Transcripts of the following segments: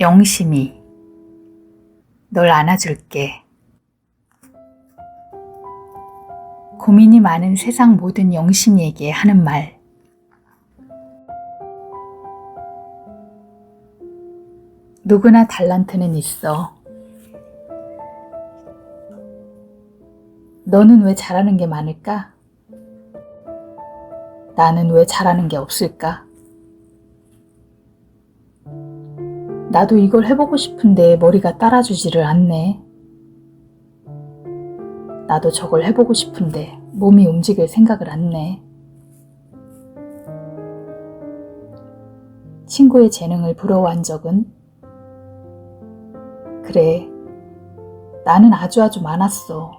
영심이 널 안아줄게. 고민이 많은 세상 모든 영심이에게 하는 말. 누구나 달란트는 있어. 너는 왜 잘하는 게 많을까? 나는 왜 잘하는 게 없을까? 나도 이걸 해보고 싶은데 머리가 따라주지를 않네. 나도 저걸 해보고 싶은데 몸이 움직일 생각을 안 내. 친구의 재능을 부러워한 적은? 그래. 나는 아주 아주 많았어.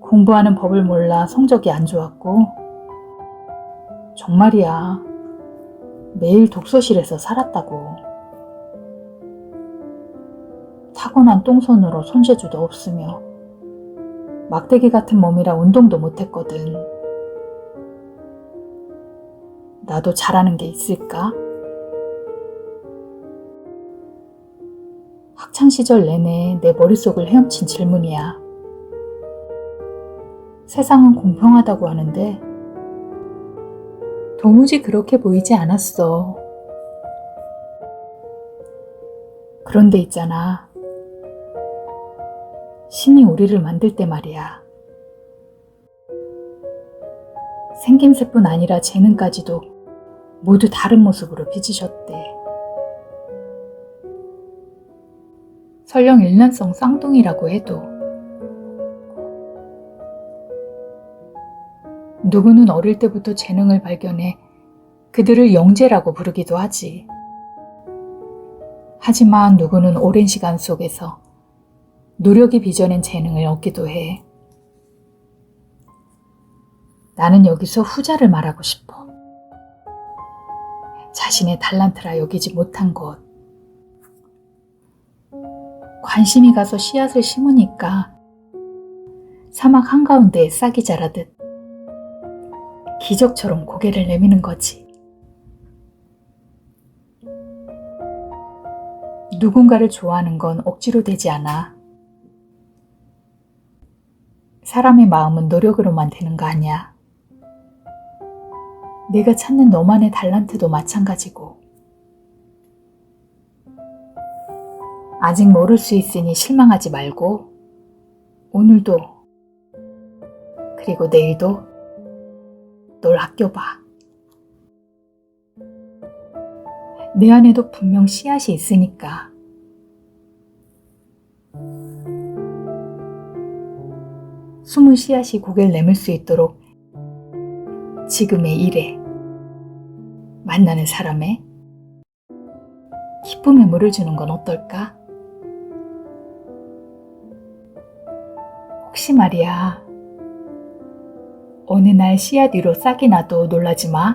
공부하는 법을 몰라 성적이 안 좋았고, 정말이야. 매일 독서실에서 살았다고. 타고난 똥손으로 손재주도 없으며 막대기 같은 몸이라 운동도 못했거든. 나도 잘하는 게 있을까? 학창시절 내내 내 머릿속을 헤엄친 질문이야. 세상은 공평하다고 하는데 도무지 그렇게 보이지 않았어. 그런데 있잖아. 신이 우리를 만들 때 말이야. 생김새뿐 아니라 재능까지도 모두 다른 모습으로 빚으셨대. 설령 일란성 쌍둥이라고 해도 누구는 어릴 때부터 재능을 발견해 그들을 영재라고 부르기도 하지. 하지만 누구는 오랜 시간 속에서 노력이 빚어낸 재능을 얻기도 해. 나는 여기서 후자를 말하고 싶어. 자신의 달란트라 여기지 못한 것. 관심이 가서 씨앗을 심으니까 사막 한가운데에 싹이 자라듯 기적처럼 고개를 내미는 거지. 누군가를 좋아하는 건 억지로 되지 않아. 사람의 마음은 노력으로만 되는 거 아니야. 내가 찾는 너만의 달란트도 마찬가지고. 아직 모를 수 있으니 실망하지 말고, 오늘도, 그리고 내일도 널 아껴봐. 내 안에도 분명 씨앗이 있으니까. 숨은 씨앗이 고개를 내밀 수 있도록 지금의 일에 만나는 사람에 기쁨의 물을 주는 건 어떨까? 혹시 말이야, 어느 날 씨앗 위로 싹이 나도 놀라지 마.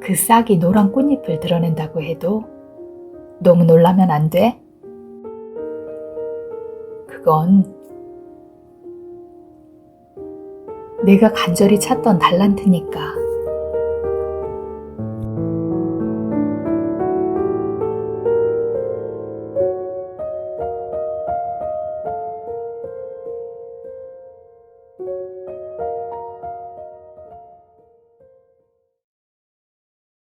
그 싹이 노란 꽃잎을 드러낸다고 해도 너무 놀라면 안 돼. 그건 내가 간절히 찾던 달란트니까.